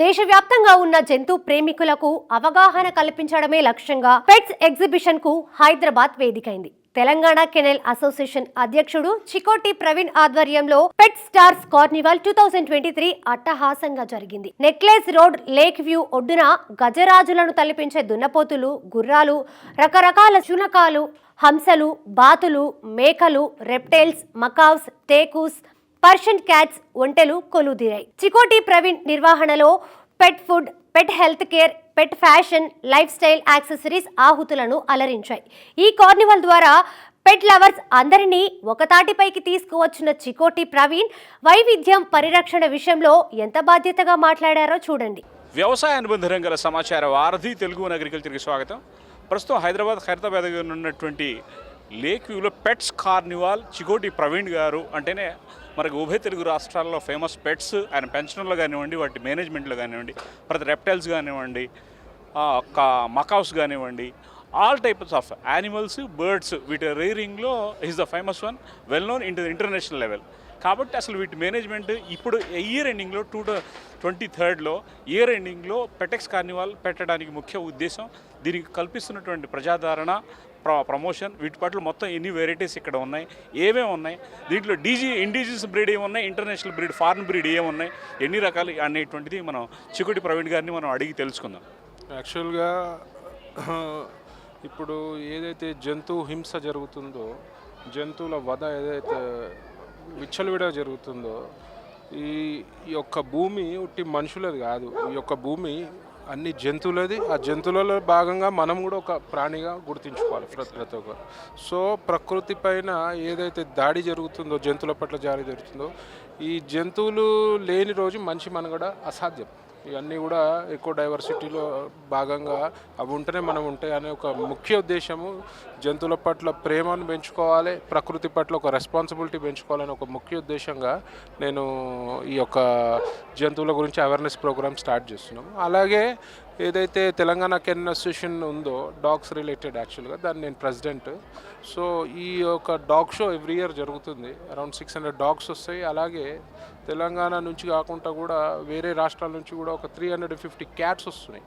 దేశవ్యాప్తంగా ఉన్న జంతు ప్రేమికులకు అవగాహన కల్పించడమే లక్ష్యంగా పెట్స్ ఎగ్జిబిషన్కు హైదరాబాద్ వేదికైంది. తెలంగాణ కెనెల్ అసోసియేషన్ అధ్యక్షుడు చికోటి ప్రవీణ్ ఆధ్వర్యంలో pet stars carnival two thousand twenty three అట్టహాసంగా జరిగింది. నెక్లెస్ రోడ్ లేక్ వ్యూ ఒడ్డున గజరాజులను తలపించే దున్నపోతులు గుర్రాలు రకరకాల శునకాలు హంసలు బాతులు మేకలు రెప్టైల్స్ మకావ్స్ టేకూస్ పర్షియన్ క్యాట్స్ ఒంటెలు కొలుదీరాయి చికోటి ప్రవీణ్ నిర్వహణలో pet food pet health care pet fashion lifestyle accessories ఆహుతులను అలరించాయి. ఈ కార్నివల్ ద్వారా పెట్ లవర్స్ అందరినీ ఒకతాటిపైకి తీసుకువచ్చిన చికోటి ప్రవీణ్ వైవిధ్యం పరిరక్షణ విషయంలో ఎంత బాధ్యతగా మాట్లాడారో చూడండి. వ్యవసాయ అనుబంధ రంగాల సమాచార వారధి తెలుగు అగ్రికల్చర్కి స్వాగతం. ప్రస్తుతం హైదరాబాద్ ఖైరతాబాద్ ఉన్నటువంటి లేక్ వ్యూలో పెట్స్ కార్నివాల్ చికోటి ప్రవీణ్ గారు అంటేనే మరి ఉభయ తెలుగు రాష్ట్రాల్లో ఫేమస్ పెట్స్ ఆయన పెంచడంలో కానివ్వండి వాటి మేనేజ్మెంట్లో కానివ్వండి ప్రతి రెప్టైల్స్ కానివ్వండి మకావ్స్ కానివ్వండి all types of animals birds వీటి రేరింగ్లో is the famous one well known in international level కాబట్టి అసలు వీటి మేనేజ్మెంట్ ఇప్పుడు ఇయర్ ఎండింగ్లో టూ ట్వంటీ థర్డ్లో ఇయర్ ఎండింగ్లో పెటెక్స్ కార్నివాల్ పెట్టడానికి ముఖ్య ఉద్దేశం దీనికి కల్పిస్తున్నటువంటి ప్రజాదరణ ప్ర ప్రమోషన్ వీటి పట్ల మొత్తం ఎన్ని వెరైటీస్ ఇక్కడ ఉన్నాయి ఏమేమి ఉన్నాయి దీంట్లో డీజీ ఇండిజినస్ బ్రీడ్ ఏమున్నాయి ఇంటర్నేషనల్ బ్రీడ్ ఫారిన్ బ్రీడ్ ఏమున్నాయి ఎన్ని రకాలు అనేటువంటిది మనం చికుటి ప్రవీణ్ గారిని మనం అడిగి తెలుసుకుందాం. యాక్చువల్గా ఇప్పుడు ఏదైతే జంతు హింస జరుగుతుందో జంతువుల వధ ఏదైతే విచ్చలవిడ జరుగుతుందో ఈ ఈ యొక్క భూమి ఉట్టి మనుషులది కాదు. ఈ యొక్క భూమి అన్ని జంతువులది. ఆ జంతువులలో భాగంగా మనం కూడా ఒక ప్రాణిగా గుర్తించుకోవాలి ప్రతి ఒక్కరు. సో ప్రకృతి పైన ఏదైతే దాడి జరుగుతుందో జంతువుల పట్ల జారి జరుగుతుందో ఈ జంతువులు లేని రోజు మనిషి మనగడ అసాధ్యం. ఇవన్నీ కూడా ఎక్కువ డైవర్సిటీలో భాగంగా అవి ఉంటేనే మనం ఉంటాయి అనే ఒక ముఖ్య ఉద్దేశము. జంతువుల పట్ల ప్రేమను పెంచుకోవాలి ప్రకృతి పట్ల ఒక రెస్పాన్సిబిలిటీ పెంచుకోవాలని ఒక ముఖ్య ఉద్దేశంగా నేను ఈ యొక్క జంతువుల గురించి అవేర్నెస్ ప్రోగ్రామ్ స్టార్ట్ చేస్తున్నాము. అలాగే ఏదైతే తెలంగాణ కెన్ అసోసియేషన్ ఉందో డాగ్స్ రిలేటెడ్ యాక్చువల్గా దాన్ని నేను ప్రెసిడెంట్. సో ఈ యొక్క డాగ్ షో ఎవ్రీ ఇయర్ జరుగుతుంది. అరౌండ్ సిక్స్ హండ్రెడ్ డాగ్స్ వస్తాయి. అలాగే తెలంగాణ నుంచి కాకుండా కూడా వేరే రాష్ట్రాల నుంచి కూడా ఒక త్రీ హండ్రెడ్ ఫిఫ్టీ క్యాట్స్ వస్తున్నాయి.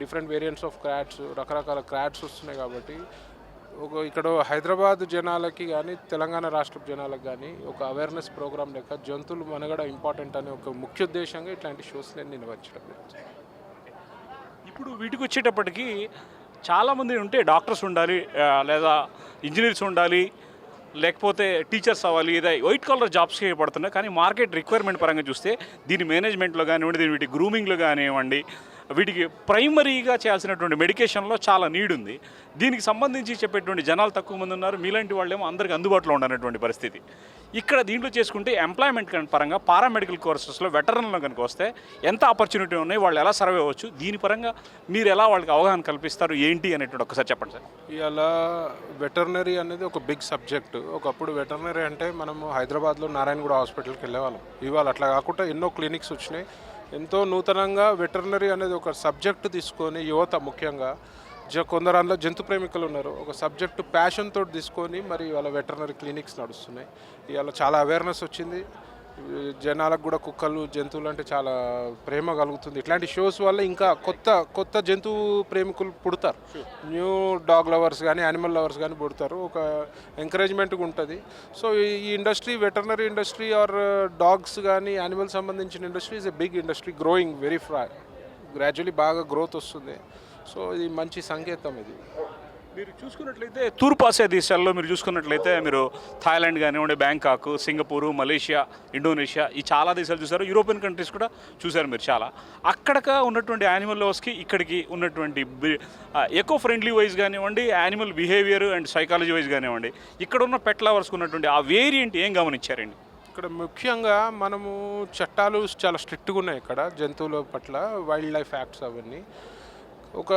డిఫరెంట్ వేరియంట్స్ ఆఫ్ క్రాట్స్ రకరకాల క్రాట్స్ వస్తున్నాయి కాబట్టి ఒక ఇక్కడ హైదరాబాద్ జనాలకి కానీ తెలంగాణ రాష్ట్ర జనాలకు కానీ ఒక అవేర్నెస్ ప్రోగ్రామ్ లెక్క జంతువులు మనగడ ఇంపార్టెంట్ అనే ఒక ముఖ్య ఉద్దేశంగా ఇట్లాంటి షోస్ నేను నిర్వహించడం ఇప్పుడు వీటికి వచ్చేటప్పటికి చాలామంది ఉంటే డాక్టర్స్ ఉండాలి లేదా ఇంజనీర్స్ ఉండాలి లేకపోతే టీచర్స్ అవ్వాలి ఇదే వైట్ కాలర్ జాబ్స్ పడుతున్నాయి. కానీ మార్కెట్ రిక్వైర్మెంట్ పరంగా చూస్తే దీని మేనేజ్మెంట్లో కానివ్వండి దీని వీటి గ్రూమింగ్లో కానివ్వండి వీటికి ప్రైమరీగా చేయాల్సినటువంటి మెడికేషన్లో చాలా నీడ్ ఉంది దీనికి సంబంధించి చెప్పేటువంటి జనాలు తక్కువ మంది ఉన్నారు. మీలాంటి వాళ్ళేమో అందరికీ అందుబాటులో ఉండనటువంటి పరిస్థితి. ఇక్కడ దీంట్లో చేసుకుంటే ఎంప్లాయ్మెంట్ పరంగా పారామెడికల్ కోర్సెస్లో వెటరన్లో కనుక వస్తే ఎంత ఆపర్చునిటీ ఉన్నాయి వాళ్ళు ఎలా సర్వే అవ్వచ్చు దీని పరంగా మీరు ఎలా వాళ్ళకి అవగాహన కల్పిస్తారు ఏంటి అనేటువంటి ఒకసారి చెప్పండి సార్. ఇవాళ వెటర్నరీ అనేది ఒక బిగ్ సబ్జెక్ట్ ఒకప్పుడు వెటర్నరీ అంటే మనము హైదరాబాద్లో నారాయణగూడ హాస్పిటల్కి వెళ్ళేవాళ్ళం. ఇవాళ అట్లా కాకుండా ఎన్నో క్లినిక్స్ వచ్చినాయి. ఎంతో నూతనంగా వెటర్నరీ అనేది ఒక సబ్జెక్ట్ తీసుకొని యువత ముఖ్యంగా జ కొందరు అందులో జంతు ప్రేమికులు ఉన్నారు. ఒక సబ్జెక్టు ప్యాషన్ తోటి తీసుకొని మరి ఇవాళ వెటర్నరీ క్లినిక్స్ నడుస్తున్నాయి. ఇవాళ చాలా అవేర్నెస్ వచ్చింది. జనాలకు కూడా కుక్కలు జంతువులు అంటే చాలా ప్రేమ కలుగుతుంది. ఇట్లాంటి షోస్ వల్ల ఇంకా కొత్త కొత్త జంతువు ప్రేమికులు పుడతారు. న్యూ డాగ్ లవర్స్ కానీ యానిమల్ లవర్స్ కానీ పుడతారు. ఒక ఎంకరేజ్మెంట్గా ఉంటుంది. సో ఈ industry veterinary industry are dogs కానీ యానిమల్ సంబంధించిన industry is a big industry growing very ఫ్రా gradually బాగా గ్రోత్ వస్తుంది. సో ఇది మంచి సంకేతం ఇది. మీరు చూసుకున్నట్లయితే తూర్పు ఆసియా దేశాల్లో మీరు చూసుకున్నట్లయితే మీరు థాయిలాండ్ కానివ్వండి బ్యాంకాక్ సింగపూర్ మలేషియా ఇండోనేషియా ఈ చాలా దేశాలు చూసారు యూరోపియన్ కంట్రీస్ కూడా చూసారు మీరు చాలా. అక్కడక ఉన్నటువంటి యానిమల్ లవర్స్కి ఇక్కడికి ఉన్నటువంటి ఎకో ఫ్రెండ్లీ వైజ్ కానివ్వండి animal behaviour and psychology wise కానివ్వండి ఇక్కడ ఉన్న పెట్ లవర్స్కి ఉన్నటువంటి ఆ వేరియంట్ ఏం గమనించారండి? ఇక్కడ ముఖ్యంగా మనము చట్టాలు చాలా స్ట్రిక్ట్గా ఉన్నాయి ఇక్కడ జంతువుల పట్ల వైల్డ్ లైఫ్ యాక్ట్స్ అవన్నీ. ఒక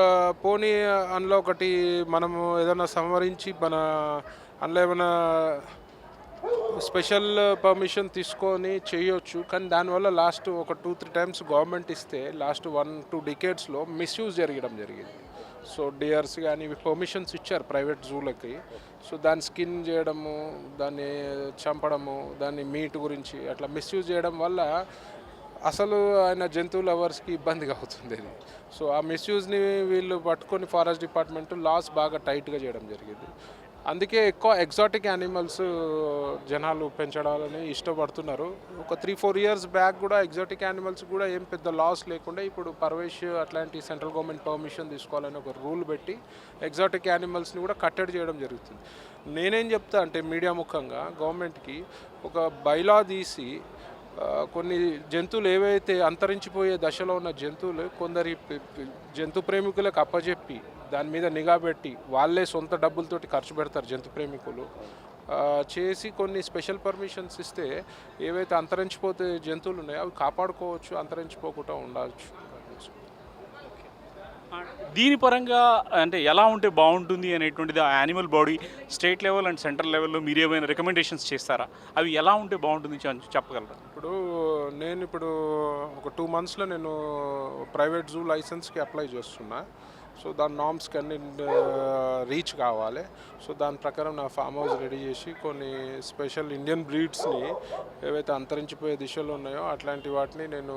పోనీ అందులో ఒకటి మనము ఏదైనా సంవరించి మన అందులో ఏమైనా స్పెషల్ పర్మిషన్ తీసుకొని చేయొచ్చు కానీ దానివల్ల లాస్ట్ ఒక టూ త్రీ టైమ్స్ గవర్నమెంట్ ఇస్తే లాస్ట్ వన్ టూ డికేట్స్లో మిస్యూజ్ జరగడం జరిగింది. సో డియర్స్ కానీ ఇవి పర్మిషన్స్ ఇచ్చారు ప్రైవేట్ జూలకి. సో దాన్ని స్కిన్ చేయడము దాన్ని చంపడము దాన్ని మీట్ గురించి అట్లా మిస్యూజ్ చేయడం వల్ల అసలు ఆయన జంతువు లవర్స్కి ఇబ్బందిగా అవుతుంది అది. సో ఆ మిస్యూజ్ని వీళ్ళు పట్టుకొని ఫారెస్ట్ డిపార్ట్మెంట్ లాస్ బాగా టైట్గా చేయడం జరిగింది. అందుకే ఎక్కువ ఎగ్జాటిక్ యానిమల్స్ జనాలు పెంచడాలని ఇష్టపడుతున్నారు. ఒక త్రీ ఫోర్ ఇయర్స్ బ్యాక్ కూడా ఎగ్జాటిక్ యానిమల్స్ కూడా ఏం పెద్ద లాస్ లేకుండా ఇప్పుడు పర్వేష్ అట్లాంటి సెంట్రల్ గవర్నమెంట్ పర్మిషన్ తీసుకోవాలని ఒక రూల్ పెట్టి ఎగ్జాటిక్ యానిమల్స్ని కూడా కట్టడి చేయడం జరుగుతుంది. నేనేం చెప్తా అంటే మీడియా ముఖంగా గవర్నమెంట్కి ఒక బైలా తీసి కొన్ని జంతువులు ఏవైతే అంతరించిపోయే దశలో ఉన్న జంతువులు కొందరి జంతు ప్రేమికులకు అప్పజెప్పి దాని మీద నిఘా పెట్టి వాళ్ళే సొంత డబ్బులతోటి ఖర్చు పెడతారు జంతు ప్రేమికులు. చేసి కొన్ని స్పెషల్ పర్మిషన్స్ ఇస్తే ఏవైతే అంతరించిపోతే జంతువులు ఉన్నాయో అవి కాపాడుకోవచ్చు అంతరించిపోకుండా ఉండవచ్చు. దీని పరంగా అంటే ఎలా ఉంటే బాగుంటుంది అనేటువంటిది ఆ animal body state level and central లెవెల్లో మీరు ఏమైనా రికమెండేషన్స్ చేస్తారా? అవి ఎలా ఉంటే బాగుంటుంది చెప్పగలరా? ఇప్పుడు నేను ఇప్పుడు ఒక టూ మంత్స్లో నేను ప్రైవేట్ జూ లైసెన్స్కి అప్లై చేస్తున్నా. సో దాని నామ్స్కి అన్ని రీచ్ కావాలి. సో దాని ప్రకారం నా ఫామ్ హౌస్ రెడీ చేసి కొన్ని స్పెషల్ ఇండియన్ బ్రీడ్స్ని ఏవైతే అంతరించిపోయే దిశలో ఉన్నాయో అట్లాంటి వాటిని నేను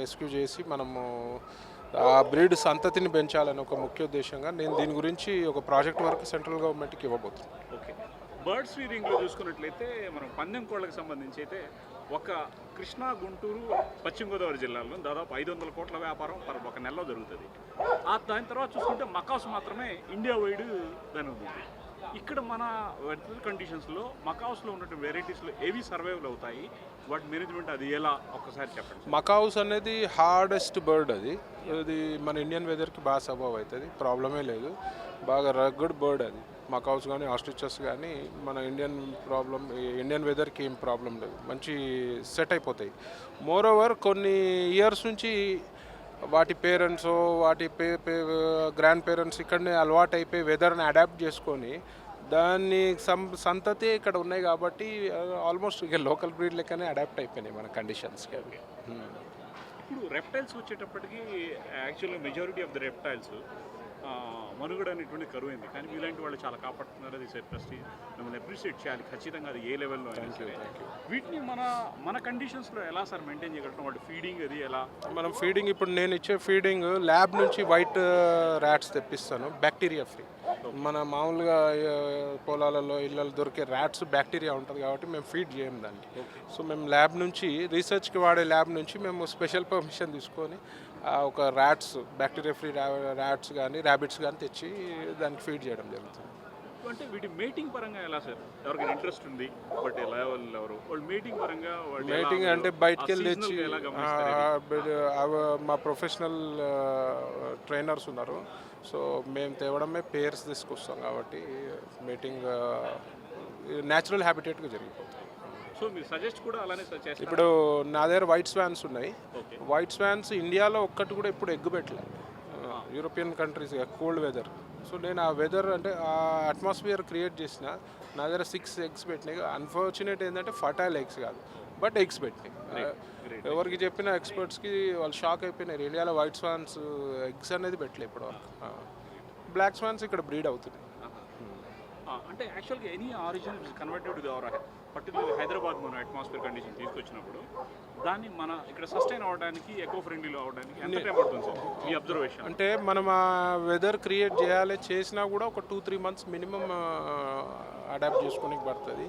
రెస్క్యూ చేసి మనము ఆ బ్రీడ్ సంతతిని పెంచాలని ఒక ముఖ్య ఉద్దేశంగా నేను దీని గురించి ఒక ప్రాజెక్ట్ వర్క్ సెంట్రల్ గవర్నమెంట్కి ఇవ్వబోతున్నాను. ఓకే. బర్డ్స్ ఫీడింగ్లో చూసుకున్నట్లయితే మనం పందెం కోళ్ళకి సంబంధించి అయితే ఒక కృష్ణా గుంటూరు పశ్చిమ గోదావరి జిల్లాలో దాదాపు ఐదు వందల కోట్ల వ్యాపారం పర్ ఒక నెలలో జరుగుతుంది. ఆ దాని తర్వాత చూసుకుంటే మకాస్ మాత్రమే ఇండియా వైడ్ దాని ఉంది. ఇక్కడ మన వెదర్ కండిషన్స్లో మకాస్లో ఉన్నటువంటి వెరైటీస్లో ఏవి సర్వైవల్ అవుతాయి? వాటి మేనేజ్మెంట్ అది ఎలా? ఒక్కసారి చెప్పండి మకావుస్ అనేది హార్డెస్ట్ బర్డ్ అది. అది మన ఇండియన్ వెదర్కి బాగా సబావ్ అవుతుంది. ప్రాబ్లమే లేదు. బాగా రగ్గడ్ బర్డ్ అది. మకావుస్ కానీ ఆస్ట్రిచెస్ కానీ మన ఇండియన్ ప్రాబ్లం ఇండియన్ వెదర్కి ఏం ప్రాబ్లం లేదు. మంచి సెట్ అయిపోతాయి. మోర్ ఓవర్ కొన్ని ఇయర్స్ నుంచి వాటి పేరెంట్స్ వాటి పే పే గ్రాండ్ పేరెంట్స్ ఇక్కడనే అలవాటు అయిపోయి వెదర్ని అడాప్ట్ చేసుకొని దాన్ని సం సంతతి ఇక్కడ ఉన్నాయి కాబట్టి ఆల్మోస్ట్ ఇక లోకల్ బ్రీడ్ లెక్కనే అడాప్ట్ అయిపోయినాయి మన కండిషన్స్కి అవి. ఇప్పుడు రెప్టైల్స్ వచ్చేటప్పటికి యాక్చువల్గా మెజారిటీ ఆఫ్ ద రెప్టైల్స్ మనుగడ అనేటువంటి కరువైంది. కానీ మీలాంటి వాళ్ళు చాలా కాపాడుతున్నారు. అది సెప్రస్టీ మిమ్మల్ని అప్రిషియేట్ చేయాలి. ఖచ్చితంగా అది ఏ లెవెల్లో సరే. వీటిని మన మన కండిషన్స్లో ఎలా సార్ మెయింటైన్ చేయగలుగుతాం? వాటి ఫీడింగ్ అది ఎలా? మనం ఫీడింగ్ ఇప్పుడు నేను ఇచ్చే ఫీడింగ్ ల్యాబ్ నుంచి వైట్ ర్యాట్స్ తెప్పిస్తాను. బ్యాక్టీరియా ఫ్రీ మన మామూలుగా ఆ, పొలాలలో ఇళ్ళలో దొరికే ర్యాట్స్ బ్యాక్టీరియా ఉంటుంది కాబట్టి మేము ఫీడ్ చేయం దాన్ని. సో మేము ల్యాబ్ నుంచి రీసెర్చ్కి వాడే ల్యాబ్ నుంచి మేము స్పెషల్ పర్మిషన్ తీసుకొని ఒక ర్యాట్స్ బ్యాక్టీరియా ఫ్రీ ర్యాట్స్ కానీ ర్యాబిట్స్ కానీ తెచ్చి దానికి ఫీడ్ చేయడం జరుగుతుంది. అంటే వీటి మేటింగ్ పరంగా ఎలా సార్? ఎవరికైనా ఇంట్రెస్ట్ ఉంది బట్ లెవెల్ ఎవరు? వాళ్ళు మేటింగ్ పరంగా వాళ్ళు ఎలా మీటింగ్? అంటే బయటికి వెళ్ళి తెచ్చి ఎలా మా ప్రొఫెషనల్ ట్రైనర్స్ ఉన్నారు. సో మేము తేవడమే పేర్స్ తీసుకొస్తాం కాబట్టి మీటింగ్ న్యాచురల్ హ్యాబిటేట్గా జరిగిపోతుంది. సో మీరు సజెస్ట్ కూడా అలానే ఇప్పుడు నా దగ్గర వైట్ స్వాన్స్ ఉన్నాయి. వైట్ స్వాన్స్ ఇండియాలో ఒక్కటి కూడా ఇప్పుడు ఎగ్గు పెట్టలేదు European countries cold weather so నేను ఆ వెదర్ అంటే ఆ అట్మాస్ఫియర్ క్రియేట్ చేసిన నా దగ్గర సిక్స్ ఎగ్స్ పెట్టినాయి. అన్ఫార్చునేట్ ఏంటంటే ఫర్టైల్ ఎగ్స్ కాదు బట్ ఎగ్స్ పెట్టినాయి. ఎవరికి చెప్పిన ఎక్స్పర్ట్స్కి వాళ్ళు షాక్ అయిపోయినారు. ఇండియాలో వైట్ స్వాన్స్ ఎగ్స్ అనేది పెట్టలే ఇప్పుడు బ్లాక్ స్వాన్స్ ఇక్కడ బ్రీడ్ అవుతుంది ఆ, అంటే యాక్చువల్గా any origin converted to our particular Hyderabad మనం అట్మాస్ఫియర్ కండిషన్ తీసుకొచ్చినప్పుడు దాన్ని మన ఇక్కడ సస్టైన్ అవ్వడానికి ఎకో ఫ్రెండ్లీలో అవ్వడానికి ఎంత టైం పడుతుంది సార్? మీ అబ్జర్వేషన్ అంటే మనం ఆ వెదర్ క్రియేట్ చేయాలి చేసినా కూడా ఒక two three months minimum adapt చేసుకోనికి పడుతుంది.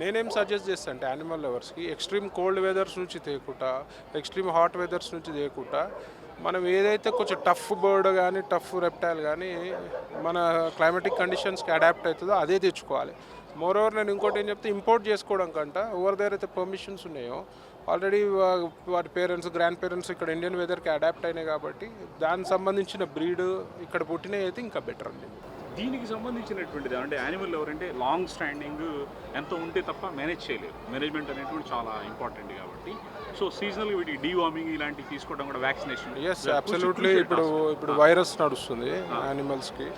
నేనేం సజెస్ట్ చేస్తాను అంటే యానిమల్ లవర్స్కి ఎక్స్ట్రీమ్ కోల్డ్ వెదర్స్ నుంచి తేకుండా ఎక్స్ట్రీమ్ హాట్ వెదర్స్ నుంచి తేకుండా మనం ఏదైతే కొంచెం టఫ్ బర్డ్ కానీ టఫ్ రెప్టైల్ కానీ మన క్లైమాటిక్ కండిషన్స్కి అడాప్ట్ అవుతుందో అదే తెచ్చుకోవాలి. మోర్ ఓవర్ నేను ఇంకోటి ఏం చెప్తే ఇంపోర్ట్ చేసుకోవడం కంట ఎవరి దగ్గర అయితే పర్మిషన్స్ ఉన్నాయో ఆల్రెడీ వాటి పేరెంట్స్ గ్రాండ్ పేరెంట్స్ ఇక్కడ ఇండియన్ వెదర్కి అడాప్ట్ అయినాయి కాబట్టి దానికి సంబంధించిన బ్రీడ్ ఇక్కడ పుట్టినవి అయితే ఇంకా బెటర్ అండి. దీనికి సంబంధించినటువంటిది అంటే యానిమల్ ఎవరంటే లాంగ్ స్టాండింగ్ ఎంత ఉంటే తప్ప మేనేజ్ చేయలేరు. మేనేజ్మెంట్ అనేటువంటి చాలా ఇంపార్టెంట్ కాబట్టి. సో సీజనల్ వీటి డీవార్మింగ్ ఇలాంటివి తీసుకోవడం కూడా వ్యాక్సినేషన్ ఎస్ అబ్సల్యూట్లీ ఇప్పుడు ఇప్పుడు వైరస్ నడుస్తుంది యానిమల్స్కి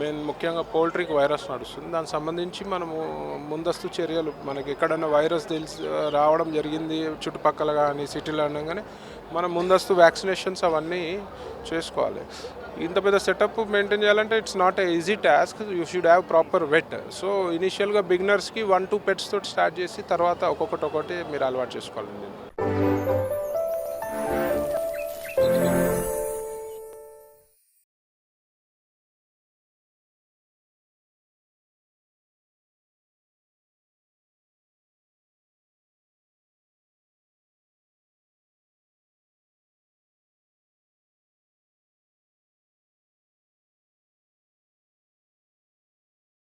మెయిన్ ముఖ్యంగా పౌల్ట్రీకి వైరస్ నడుస్తుంది. దానికి సంబంధించి మనము ముందస్తు చర్యలు మనకి ఎక్కడైనా వైరస్ తెలిసి రావడం జరిగింది చుట్టుపక్కల కానీ సిటీలో అనగానే మనం ముందస్తు వ్యాక్సినేషన్స్ అవన్నీ చేసుకోవాలి. ఇంత పెద్ద సెటప్ మెయింటైన్ చేయాలంటే it's not a easy task you should have proper vet so ఇనిషియల్గా బిగినర్స్కి వన్ టూ పెట్స్ తోటి స్టార్ట్ చేసి తర్వాత ఒక్కొక్కటి ఒకటి మీరు అలవాటు చేసుకోవాలండి.